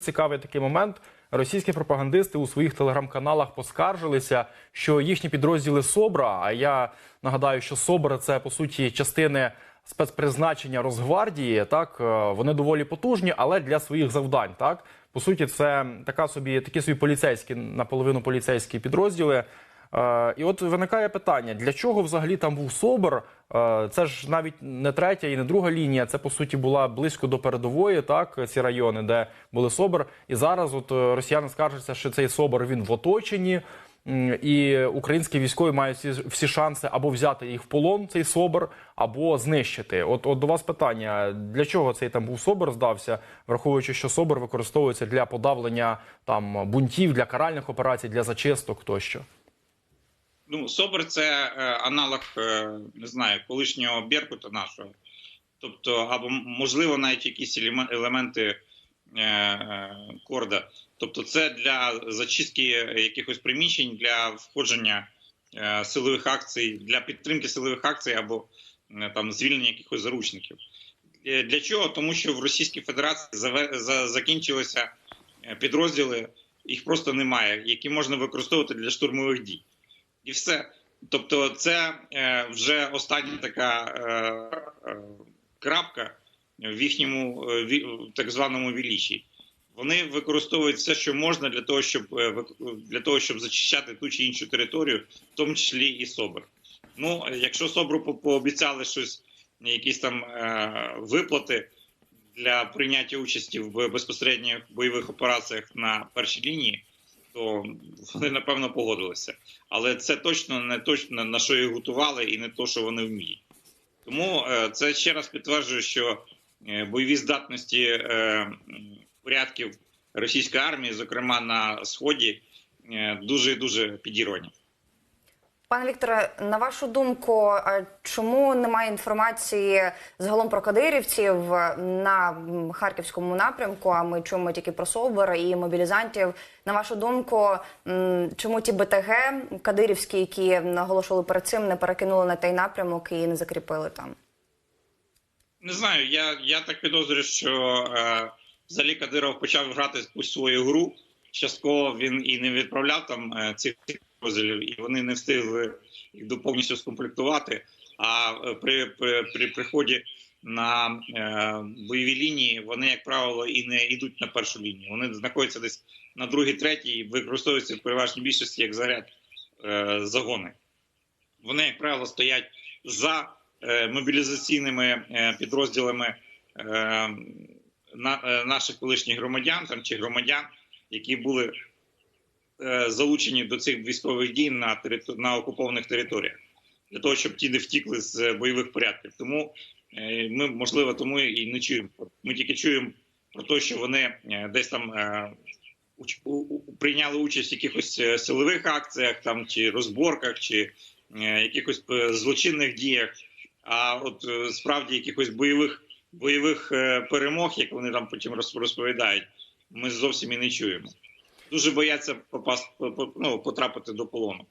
цікавий такий момент. Російські пропагандисти у своїх телеграм-каналах поскаржилися, що їхні підрозділи СОБРа. А я нагадаю, що СОБР це по суті частини спецпризначення Росгвардії. Так е, вони доволі потужні, але для своїх завдань. Так по суті, це така собі такі собі поліцейські наполовину поліцейські підрозділи. Е, І от виникає питання: для чого взагалі там був СОБР? Е, Це ж навіть не третя і не друга лінія. Це по суті була близько до передової, так ці райони, де були СОБР. І зараз, от е, росіяни скаржаться, що цей СОБР він в оточенні. І українські військові мають всі, всі шанси або взяти їх в полон, цей СОБР, або знищити. От, от до вас питання: для чого цей там був СОБР здався, враховуючи, що СОБР використовується для подавлення там бунтів, для каральних операцій, для зачисток тощо. Ну, СОБР це е, аналог, е, не знаю, колишнього Беркута нашого. Тобто, або можливо навіть якісь елементи е, корда. Тобто, це для зачистки якихось приміщень, для входження силових акцій, для підтримки силових акцій або там звільнення якихось заручників. Для чого? Тому що в Російській Федерації закінчилися підрозділи, їх просто немає, які можна використовувати для штурмових дій. І все. Тобто, це е, вже остання така е, е, крапка в їхньому так званому вілічі. Вони використовують все, що можна для того, щоб для того, щоб зачищати ту чи іншу територію, в тому числі і СОБР. Ну, якщо СОБРу пообіцяли щось, якісь там е, виплати для прийняття участі в безпосередніх бойових операціях на першій лінії, то вони напевно погодилися. Але це точно не точно на що їх готували, і не то, що вони вміють. Тому е, це ще раз підтверджує, що е, бойові здатності е, порядків російської армії, зокрема на сході, дуже дуже підірвані. Пане Вікторе, на вашу думку, чому немає інформації загалом про кадирівців на харківському напрямку? А ми чуємо тільки про СОБР і мобілізантів. На вашу думку, чому ті БТГ кадирівські, які наголошували перед цим, не перекинули на той напрямок і не закріпили там? Не знаю, я, я так підозрюю, що е, взагалі Кадиров почав грати свою гру. Частково він і не відправляв там е, цих розділів, і вони не встигли їх повністю скомплектувати. А е, при, при, при приході на е, бойові лінії вони, як правило, і не йдуть на першу лінію. Вони знаходяться десь на другій, третій і використовуються в переважній більшості як заряд е, загони. Вони, як правило, стоять за е, мобілізаційними е, підрозділами е, на, е, наших колишніх громадян там чи громадян, які були залучені до цих військових дій на териту- на окупованих територіях, для того, щоб ті не втікли з е, бойових порядків. Тому е, ми можливо тому і не чуємо. Ми тільки чуємо про те, що вони е, десь там. е, Прийняли участь в якихось е, силових акціях, там чи розборках, чи е, якихось е, злочинних діях. А от е, справді якихось бойових бойових е, перемог, як вони там потім роз- розповідають, ми зовсім і не чуємо. Дуже бояться попасти ну, потрапити до полону.